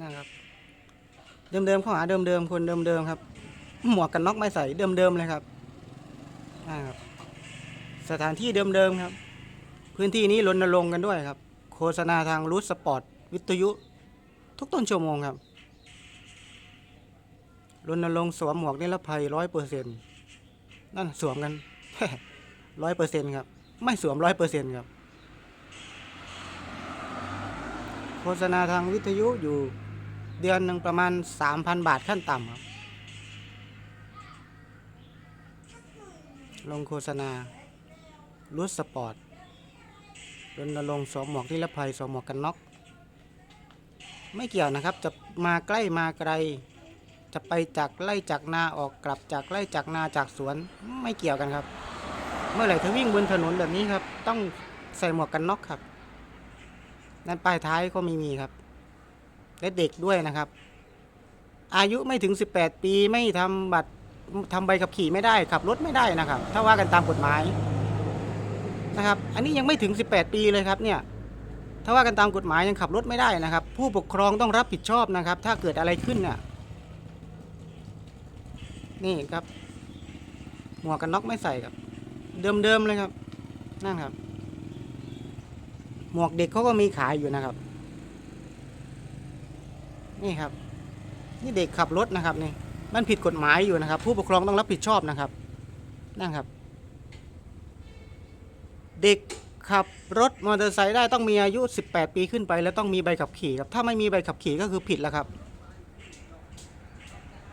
นะครับ เดิมๆข้อหาเดิมๆคนเดิมๆครับ หมวกกันน็อกไม่ใส่เดิมๆเลยครับนะครับ สถานที่เดิมๆครับ พื้นที่นี้รณรงค์กันด้วยครับ โฆษณาทางรูทสปอร์ตวิทยุ ทุกต้นชั่วโมงครับรณรงค์สวมหมวกนิรภัยร้อยเปอร์เซ็นต์นั่นสวมกันร้อยเปอร์เซ็นต์ครับ ไม่สวมร้อยเปอร์เซ็นต์ครับ โฆษณาทางวิทยุอยู่เดือนหนึ่งประมาณ 3,000 บาทขั้นต่ำครับ ลงโฆษณารูทสปอร์ตรณรงค์สวมหมวกนิรภัยสวมหมวกกันน็อก ไม่เกี่ยวนะครับ จะมาใกล้มาไกล จะไปจากไล่จากนาออกกลับจากไล่จากนาจากสวนไม่เกี่ยวกันครับ เมื่อไหร่ถ้าวิ่งบนถนนแบบนี้ครับ ต้องใส่หมวกกันน็อกครับ นั่นป้ายท้ายก็ไม่มีครับ และเด็กด้วยนะครับ อายุไม่ถึง 18 ปีไม่ทำบัตรทำใบขับขี่ไม่ได้ขับรถไม่ได้นะครับ ถ้าว่ากันตามกฎหมายนะครับ อันนี้ยังไม่ถึง 18 ปีเลยครับเนี่ย ถ้าว่ากันตามกฎหมายยังขับรถไม่ได้นะครับ ผู้ปกครองต้องรับผิดชอบนะครับ ถ้าเกิดอะไรขึ้นน่ะนี่ครับ หมวกกันน็อกไม่ใส่ครับ เดิมๆเลยครับ นั่นครับ หมวกเด็กเขาก็มีขายอยู่นะครับ นี่ครับ นี่เด็กขับรถนะครับนี่มันผิดกฎหมายอยู่นะครับ ผู้ปกครองต้องรับผิดชอบนะครับนั่นครับ เด็กขับรถมอเตอร์ไซค์ได้ต้องมีอายุ 18 ปีขึ้นไป แล้วต้องมีใบขับขี่ครับถ้าไม่มีใบขับขี่ก็คือผิดแล้วครับ